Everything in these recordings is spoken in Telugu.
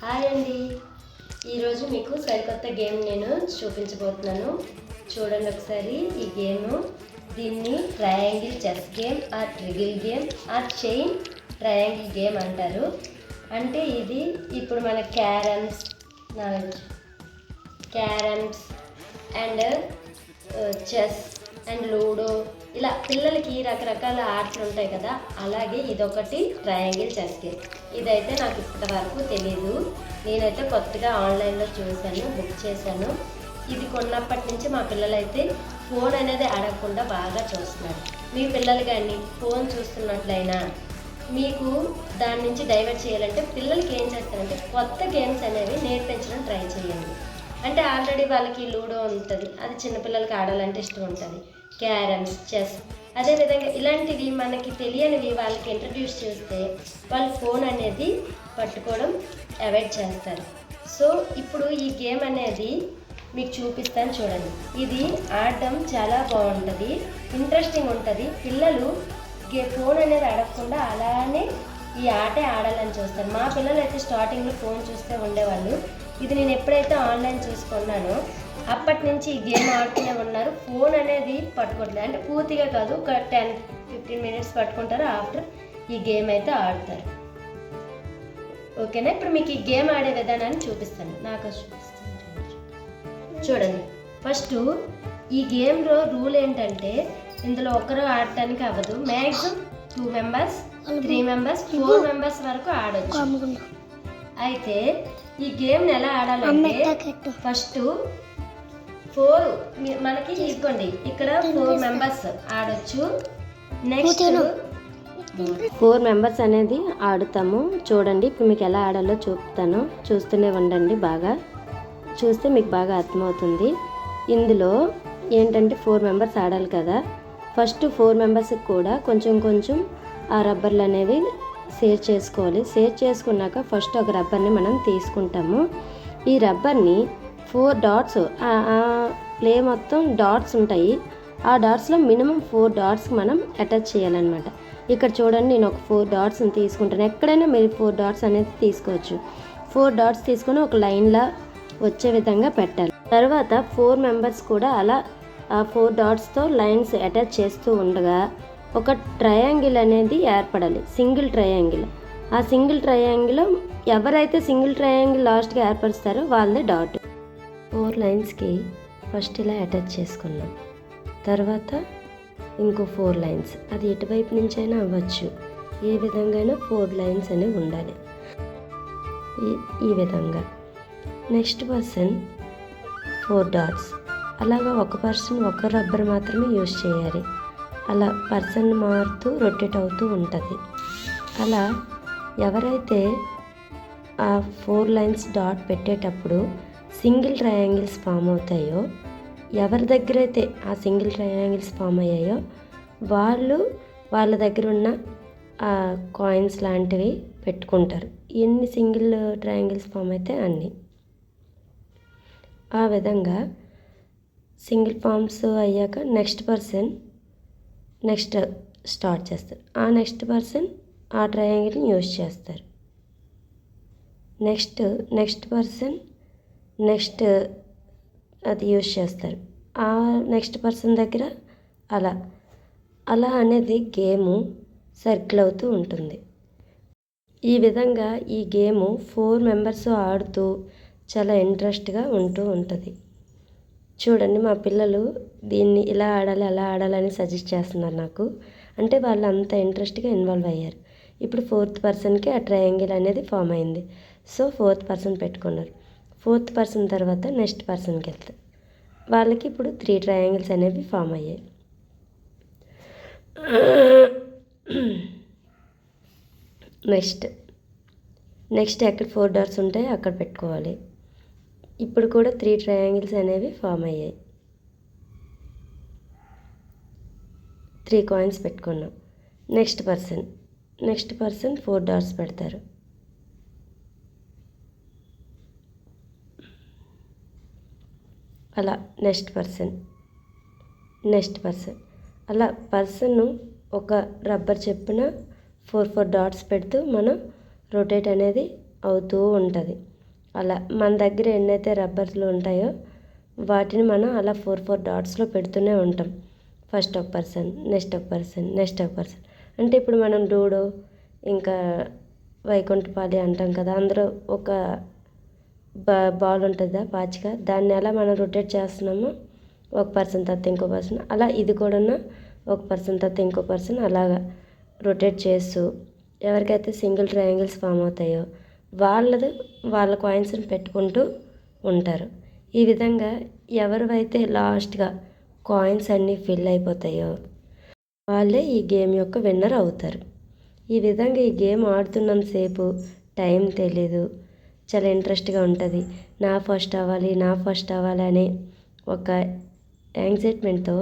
హాయ్ అండి. ఈరోజు మీకు సరికొత్త గేమ్ నేను చూపించబోతున్నాను. చూడండి ఒకసారి ఈ గేమ్. దీన్ని triangle chess game or ట్రిగిల్ game or chain triangle game అంటారు. అంటే ఇది ఇప్పుడు మన carroms carroms and chess and ludo ఇలా పిల్లలకి రకరకాల ఆటలు ఉంటాయి కదా అలాగే ఇదొకటి ట్రయాంగిల్ చెస్ ఇదైతే నాకు ఇప్పటి వరకు తెలియదు నేనైతే కొత్తగా ఆన్లైన్లో చూశాను బుక్ చేశాను. ఇది కొన్నప్పటి నుంచి మా పిల్లలైతే ఫోన్ అనేది అడగకుండా బాగా చూస్తున్నారు. మీ పిల్లలు కానీ ఫోన్ చూస్తున్నట్లయినా మీకు దాని నుంచి డైవర్ట్ చేయాలంటే పిల్లలకి ఏం చేస్తారంటే కొత్త గేమ్స్ అనేవి నేర్పించడం ట్రై చేయండి. అంటే ఆల్రెడీ వాళ్ళకి లూడో ఉంటుంది అది చిన్నపిల్లలకి ఆడాలంటే ఇష్టం ఉంటుంది. Carroms chess. అదేవిధంగా ఇలాంటివి మనకి తెలియనివి వాళ్ళకి ఇంట్రడ్యూస్ చేస్తే వాళ్ళు ఫోన్ అనేది పట్టుకోవడం అవాయిడ్ చేస్తారు. సో ఇప్పుడు ఈ గేమ్ అనేది మీకు చూపిస్తాను చూడండి. ఇది ఆడటం చాలా బాగుంటుంది ఇంట్రెస్టింగ్ ఉంటుంది. పిల్లలు గే ఫోన్ అనేది ఆడకుండా అలానే ఈ ఆటే ఆడాలని చూస్తారు. మా పిల్లలు అయితే స్టార్టింగ్లో ఫోన్ చూస్తే ఉండేవాళ్ళు. ఇది నేను ఎప్పుడైతే ఆన్లైన్ చూసుకున్నానో అప్పటి నుంచి ఈ గేమ్ ఆడుతూనే ఉన్నారు. ఫోన్ అనేది పట్టుకోవట్లేదు అంటే పూర్తిగా కాదు ఒక టెన్ ఫిఫ్టీన్ మినిట్స్ పట్టుకుంటారు. ఆఫ్టర్ ఈ గేమ్ అయితే ఆడతారు. ఓకేనా? ఇప్పుడు మీకు ఈ గేమ్ ఆడే విధానాన్ని చూపిస్తాను. నాకు చూపిస్తాను. చూడండి. ఫస్ట్ ఈ గేమ్లో రూల్ ఏంటంటే ఇందులో ఒకరు ఆడటానికి అవ్వదు. Maximum two members three members four members వరకు ఆడొచ్చు. అయితే ఈ గేమ్ని ఎలా ఆడాలంటే ఫస్ట్ ఫోర్ మనకి తీసుకోండి ఇక్కడ ఫోర్ మెంబర్స్ ఆడొచ్చు. నెక్స్ట్ ఫోర్ మెంబర్స్ అనేది ఆడుతాము. చూడండి ఇప్పుడు మీకు ఎలా ఆడాలో చూపుతాను. చూస్తూనే ఉండండి బాగా. చూస్తే మీకు బాగా అర్థమవుతుంది. ఇందులో ఏంటంటే ఫోర్ మెంబర్స్ ఆడాలి కదా. ఫస్ట్ ఫోర్ మెంబర్స్కి కూడా కొంచెం కొంచెం ఆ రబ్బర్లు అనేవి సేవ్ చేసుకోవాలి. సేవ్ చేసుకున్నాక ఫస్ట్ ఒక రబ్బర్ని మనం తీసుకుంటాము. ఈ రబ్బర్ని ఫోర్ డాట్స్. ప్లే మొత్తం డాట్స్ ఉంటాయి. ఆ డాట్స్లో మినిమం ఫోర్ డాట్స్కి మనం అటాచ్ చేయాలన్నమాట. ఇక్కడ చూడండి నేను ఒక ఫోర్ డాట్స్ని తీసుకుంటాను. ఎక్కడైనా మీరు ఫోర్ డాట్స్ అనేది తీసుకోవచ్చు. ఫోర్ డాట్స్ తీసుకొని ఒక లైన్లా వచ్చే విధంగా పెట్టాలి. తర్వాత ఫోర్ మెంబర్స్ కూడా అలా ఆ ఫోర్ డాట్స్తో లైన్స్ అటాచ్ చేస్తూ ఉండగా ఒక ట్రయాంగిల్ అనేది ఏర్పడాలి. Single triangle. ఆ సింగిల్ ట్రయాంగిల్ ఎవరైతే సింగిల్ ట్రయాంగిల్ లాస్ట్గా ఏర్పరుస్తారో వాళ్ళదే డాట్. ఫోర్ లైన్స్కి ఫస్ట్ ఇలా అటాచ్ చేసుకున్నాం. తర్వాత ఇంకో ఫోర్ లైన్స్. అది ఎటువైపు నుంచైనా అవ్వచ్చు. ఏ విధంగా ఫోర్ లైన్స్ అనేవి ఉండాలి. ఈ ఈ విధంగా. Next person four dots. అలాగా ఒక పర్సన్ ఒక రబ్బర్ మాత్రమే యూజ్ చేయాలి. అలా పర్సన్ మారుతూ రొటేట్ అవుతూ ఉంటుంది. అలా ఎవరైతే ఆ ఫోర్ లైన్స్ డాట్ పెట్టేటప్పుడు సింగిల్ ట్రయాంగిల్స్ ఫామ్ అవుతాయో ఎవరి దగ్గర అయితే ఆ సింగిల్ ట్రయాంగిల్స్ ఫామ్ అయ్యాయో వాళ్ళు వాళ్ళ దగ్గర ఉన్న ఆ కాయిన్స్ లాంటివి పెట్టుకుంటారు. ఎన్ని సింగిల్ ట్రయాంగిల్స్ ఫామ్ అయితే అన్ని. ఆ విధంగా సింగిల్ ఫామ్స్ అయ్యాక నెక్స్ట్ పర్సన్ నెక్స్ట్ స్టార్ట్ చేస్తారు. ఆ నెక్స్ట్ పర్సన్ ఆ ట్రయాంగిల్ని యూజ్ చేస్తారు. నెక్స్ట్ నెక్స్ట్ పర్సన్ నెక్స్ట్ అది యూజ్ చేస్తారు. ఆ నెక్స్ట్ పర్సన్ దగ్గర అలా. అలా అనేది గేము సర్కిల్ అవుతూ ఉంటుంది. ఈ విధంగా ఈ గేము ఫోర్ మెంబర్స్ ఆడుతూ చాలా ఇంట్రెస్ట్గా ఉంటూ ఉంటుంది. చూడండి మా పిల్లలు దీన్ని ఇలా ఆడాలి అలా ఆడాలని సజెస్ట్ చేస్తున్నారు నాకు. అంటే వాళ్ళు అంత ఇంట్రెస్ట్గా ఇన్వాల్వ్ అయ్యారు. ఇప్పుడు ఫోర్త్ పర్సన్కి ఆ ట్రయాంగిల్ అనేది ఫామ్ అయింది. సో ఫోర్త్ పర్సన్ పెట్టుకున్నారు. ఫోర్త్ పర్సన్ తర్వాత నెక్స్ట్ పర్సన్కి వెళ్తారు వాళ్ళకి ఇప్పుడు త్రీ ట్రయాంగిల్స్ అనేవి ఫామ్ అయ్యాయి. నెక్స్ట్ నెక్స్ట్ ఎక్కడ ఫోర్ డాట్స్ ఉంటాయో అక్కడ పెట్టుకోవాలి. ఇప్పుడు కూడా త్రీ ట్రయాంగిల్స్ అనేవి ఫామ్ అయ్యాయి. త్రీ కాయిన్స్ పెట్టుకున్నాం. Next person next person four dots పెడతారు. అలా నెక్స్ట్ పర్సన్ నెక్స్ట్ పర్సన్. అలా పర్సన్ ఒక రబ్బర్ చెప్పున ఫోర్ ఫోర్ డాట్స్ పెడుతూ మనం రొటేట్ అనేది అవుతూ ఉంటుంది. అలా మన దగ్గర ఎన్నైతే రబ్బర్లు ఉంటాయో వాటిని మనం అలా ఫోర్ ఫోర్ డాట్స్లో పెడుతూనే ఉంటాం. ఫస్ట్ ఒక పర్సన్ నెక్స్ట్ ఒక పర్సన్ నెక్స్ట్ ఒక పర్సన్. అంటే ఇప్పుడు మనం డూడో ఇంకా వైకుంఠపాలి అంటాం కదా అందులో ఒక బా బాల్ ఉంటుందా పాచిక దాన్ని ఎలా మనం రొటేట్ చేస్తున్నామో. ఒక పర్సన్ తర్వాత ఇంకో పర్సన్. అలా ఇది కూడా ఒక పర్సన్ తర్వాత ఇంకో పర్సన్ అలాగా రొటేట్ చేస్తూ ఎవరికైతే సింగిల్ ట్రయాంగిల్స్ ఫామ్ అవుతాయో వాళ్ళది వాళ్ళ కాయిన్స్ని పెట్టుకుంటూ ఉంటారు. ఈ విధంగా ఎవరివైతే లాస్ట్గా కాయిన్స్ అన్నీ ఫిల్ అయిపోతాయో వాళ్ళే ఈ గేమ్ యొక్క విన్నర్ అవుతారు. ఈ విధంగా ఈ గేమ్ ఆడుతున్నంతసేపు టైం తెలీదు. చాలా ఇంట్రెస్ట్గా ఉంటుంది. నా ఫస్ట్ అవ్వాలి నా ఫస్ట్ అవ్వాలి అనే ఒక యాంగ్జైట్మెంట్తో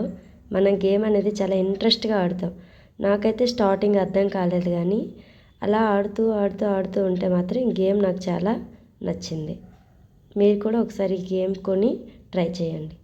మనం గేమ్ అనేది చాలా ఇంట్రెస్ట్గా ఆడతాం. నాకైతే స్టార్టింగ్ అర్థం కాలేదు కానీ అలా ఆడుతూ ఆడుతూ ఆడుతూ ఉంటే మాత్రం గేమ్ నాకు చాలా నచ్చింది. మీరు కూడా ఒకసారి గేమ్ కొని ట్రై చేయండి.